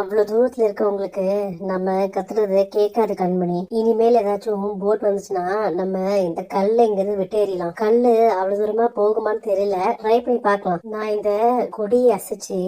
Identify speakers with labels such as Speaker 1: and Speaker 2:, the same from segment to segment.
Speaker 1: அவ்வளவு தூரத்துல இருக்கவங்களுக்கு நம்ம கத்துறது கேட்காது கண்மணி. இனிமேல் ஏதாச்சும் போட் வந்துச்சுன்னா நம்ம இந்த கல்ல இங்கிருந்து விட்டு எறியலாம் கல்லு அவ்வளவு தூரமா போகுமான்னு தெரியல. ட்ரை பண்ணி பார்க்கலாம். நான் இந்த கொடியை அசைச்சு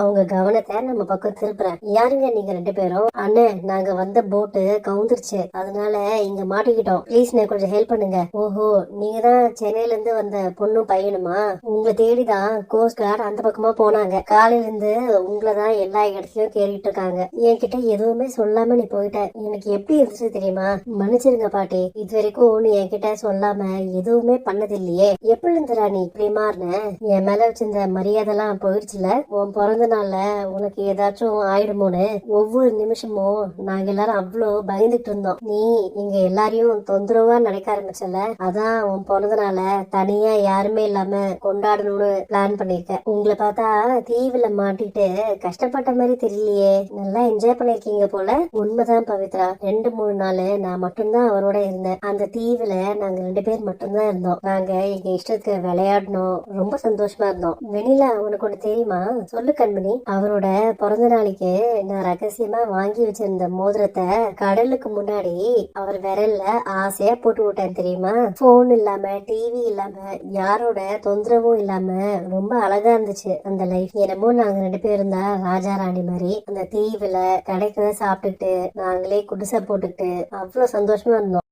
Speaker 1: அவங்க கவனத்தை நம்ம பக்கம் திருப்புறேன். யாருங்க நீங்க ரெண்டு பேரும்? அண்ணே நாங்க வந்த போட்டு கவுந்துருச்சு. அதனால இங்க மாட்டிக்கிட்டோம். ப்ளீஸ் நான் கொஞ்சம் ஹெல்ப் பண்ணுங்க. ஓஹோ நீங்க தான் சென்னையில இருந்து வந்த பொண்ணும் பையனுமா? உங்களை தேடிதான் கோஸ்ட் கார்டு அந்த பக்கமா போனாங்க. காலையில இருந்து உங்களை தான் எல்லா இடத்துலயும் சொல்லிட்டு இருக்காங்க என்கிட்ட எதுவுமே சொல்லாம நீ போயிட்ட. எனக்கு எப்படி இருந்துச்சு தெரியுமா? மன்னிச்சிருங்க பாட்டி. இது வரைக்கும் நீ என்கிட்ட சொல்லாம எதுவுமே பண்ணதில்லையே. எப்படி இருந்துடா நீ இப்படி மாறின? என் மேல வச்சிருந்த மரியாதை எல்லாம் போயிடுச்சுல? உன் பிறந்த நாள்ல உனக்கு ஏதாச்சும் ஆயிடுமோன்னு? ஒவ்வொரு நிமிஷமும் நாங்க எல்லாரும் அவ்வளோ பயந்துட்டு இருந்தோம். நீ இங்க எல்லாரையும் தொந்தரவா நினைக்க ஆரம்பிச்சல? அதான் உன் பிறந்த நாள தனியா யாருமே இல்லாம கொண்டாடணும்னு பிளான் பண்ணிருக்க. உங்களை பார்த்தா தீவுல மாட்டிட்டு கஷ்டப்பட்ட மாதிரி தெரியலையே. நல்லா என்ஜாய் பண்ணிருக்கீங்க போல. உண்மைதான் பவித்ரா. ரெண்டு மூணு நாள் நான் மட்டும்தான் அவரோட இருந்தேன். அந்த தீவுல நாங்க ரெண்டு பேர் மட்டும்தான் இருந்தோம். நாங்க எங்க இஷ்டத்துக்கு விளையாடணும் ரொம்ப சந்தோஷமா இருந்தோம். வெண்ணிலா உனக்கு ஒண்ணு தெரியுமா? சொல்லு கண்மணி. அவரோட பிறந்த நாளைக்கு நான் ரகசியமா வாங்கி வச்சிருந்த மோதிரத்தை கடலுக்கு முன்னாடி அவர் விரல்ல ஆசையா போட்டு விட்டேன் தெரியுமா? போன் இல்லாம டிவி இல்லாம யாரோட தொந்தரவும் இல்லாம ரொம்ப அழகா இருந்துச்சு அந்த லைஃப் என்னமோ நாங்க ரெண்டு பேரும் தான் ராஜா ராணி மாதிரி அந்த தீவுல கிடைக்கிறத சாப்பிட்டுட்டு நாங்களே குடிசை போட்டுக்கிட்டு அவ்வளவு சந்தோஷமா இருந்தோம்.